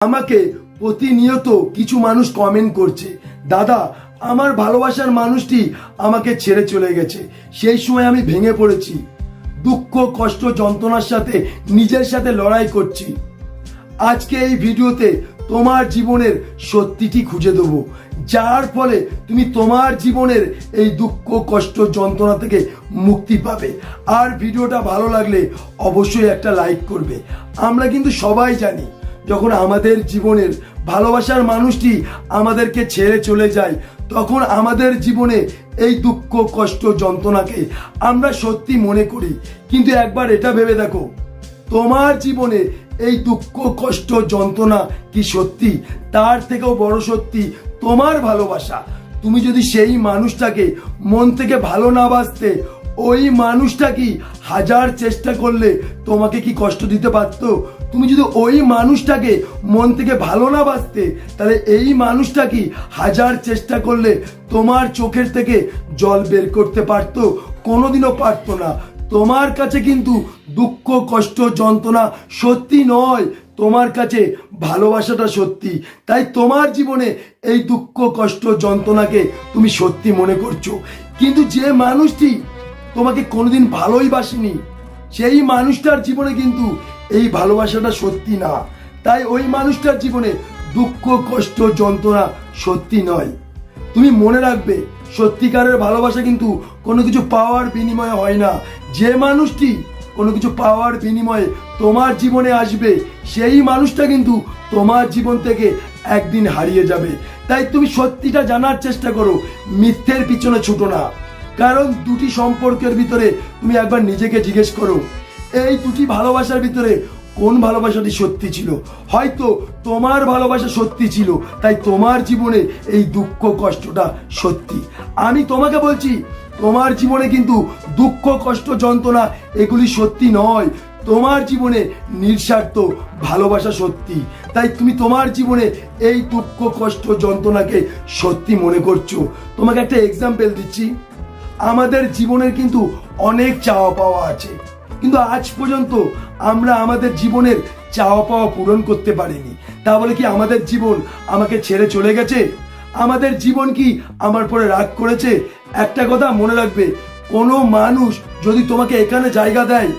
আমাকে প্রতিনিয়ত কিছু মানুষ কমেন্ট করছে। দাদা, আমার ভালোবাসার মানুষটি আমাকে ছেড়ে চলে গেছে। সেই সময় আমি ভেঙে পড়েছি। দুঃখ, কষ্ট, যন্ত্রণার সাথে নিজের সাথে লড়াই করছি। আজকে এই ভিডিওতে তোমার জীবনের সত্যিটি খুঁজে দেবো। যার ফলে তুমি তোমার জীবনের এই দুঃখ, কষ্ট, যন্ত্রণা থেকে মুক্তি পাবে। আর ভিডিওটা ভালো লাগলে অবশ্যই একটা লাইক করবে। আমরা কিন্তু সবাই জানি যখন আমাদের জীবনের ভালোবাসার মানুষটি আমাদেরকে ছেড়ে চলে যায়, তখন আমাদের জীবনে এই দুঃখ, কষ্ট, যন্ত্রণাকে আমরা সত্যি মনে করি। কিন্তু একবার এটা ভেবে দেখো, তোমার জীবনে এই দুঃখ, কষ্ট, যন্ত্রণা কি সত্যি? তার থেকেও বড় সত্যি তোমার ভালোবাসা। তুমি যদি সেই মানুষটাকে মন থেকে ভালো না বাসতে ওই মানুষটা কি হাজার চেষ্টা করলে তোমাকে কি কষ্ট দিতে পারতো? তুমি যদি ওই মানুষটাকে মন থেকে ভালো না বাসতে তাহলে এই মানুষটা কি হাজার চেষ্টা করলে তোমার চোখের থেকে জল বের করতে পারতো? কোনোদিনও পারতো না। তোমার কাছে কিন্তু দুঃখ, কষ্ট, যন্ত্রণা সত্যি নয়। তোমার কাছে ভালোবাসাটা সত্যি। তাই তোমার জীবনে এই দুঃখ, কষ্ট, যন্ত্রণাকে তুমি সত্যি মনে করছ। কিন্তু যে মানুষটি তোমাকে কোনোদিন ভালোই বাসেনি, সেই মানুষটার জীবনে কিন্তু এই ভালোবাসাটা সত্যি না। তাই ওই মানুষটার জীবনে দুঃখ, কষ্ট, যন্ত্রণা সত্যি নয়। তুমি মনে রাখবে, সত্যিকারের ভালোবাসা কিন্তু কোনো কিছু পাওয়ার বিনিময়ে হয় না। যে মানুষটি কোনো কিছু পাওয়ার বিনিময়ে তোমার জীবনে আসবে, সেই মানুষটা কিন্তু তোমার জীবন থেকে একদিন হারিয়ে যাবে। তাই তুমি সত্যিটা জানার চেষ্টা করো, মিথ্যের পিছনে ছুটো না। কারণ দুটি সম্পর্কের ভিতরে তুমি একবার নিজেকে জিজ্ঞেস করো এই দুটি ভালোবাসার ভিতরে কোন ভালোবাসাটি সত্যি ছিল? হয়তো তোমার ভালোবাসা সত্যি ছিল, তাই তোমার জীবনে এই দুঃখ কষ্টটা সত্যি। আমি তোমাকে বলছি, তোমার জীবনে কিন্তু দুঃখ, কষ্ট, যন্ত্রণা এগুলি সত্যি নয়। তোমার জীবনে নিঃস্বার্থ ভালোবাসা সত্যি। তাই তুমি তোমার জীবনে এই দুঃখ, কষ্ট, যন্ত্রণাকে সত্যি মনে করছ। তোমাকে একটা এক্সাম্পল দিচ্ছি। আমাদের জীবনের কিন্তু অনেক চাওয়া পাওয়া আছে। কিন্তু আজ পর্যন্ত আমরা আমাদের জীবনের চাওয়া পাওয়া পূরণ করতে পারিনি। তা বলে কি আমাদের জীবন আমাকে ছেড়ে চলে গেছে? আমাদের জীবন কি আমার পরে রাগ করেছে? একটা কথা মনে রাখবে, কোনো মানুষ যদি তোমাকে এখানে জায়গা দেয়,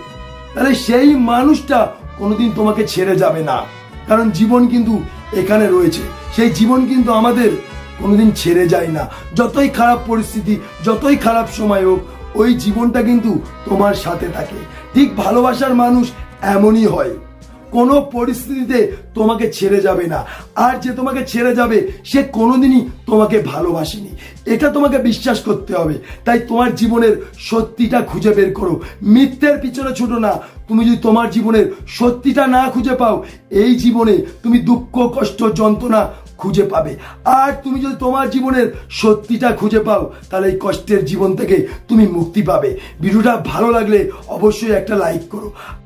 তাহলে সেই মানুষটা কোনোদিন তোমাকে ছেড়ে যাবে না। কারণ জীবন কিন্তু এখানে রয়েছে। সেই জীবন কিন্তু আমাদের কোনোদিন ছেড়ে যায় না। যতই খারাপ পরিস্থিতি, যতই খারাপ সময় হোক ওই জীবনটা কিন্তু তোমার সাথে থাকে। ঠিক ভালোবাসার মানুষ এমনই হয়। কোনো পরিস্থিতিতে তোমাকে ছেড়ে যাবে না। আর যে তোমাকে ছেড়ে যাবে, সে কোনোদিনই তোমাকে ভালোবাসেনি। এটা তোমাকে বিশ্বাস করতে হবে। তাই তোমার জীবনের সত্যিটা খুঁজে বের করো। মিথ্যের পিছনে ছোটো না। তুমি যদি তোমার জীবনের সত্যিটা না খুঁজে পাও, এই জীবনে তুমি দুঃখ, কষ্ট, যন্ত্রণা খুঁজে পাবে। আর তুমি যদি তোমার জীবনের সত্যিটা খুঁজে পাও, তাহলে এই কষ্টের জীবন থেকে তুমি মুক্তি পাবে। ভিডিওটা ভালো লাগলে অবশ্যই একটা লাইক করো।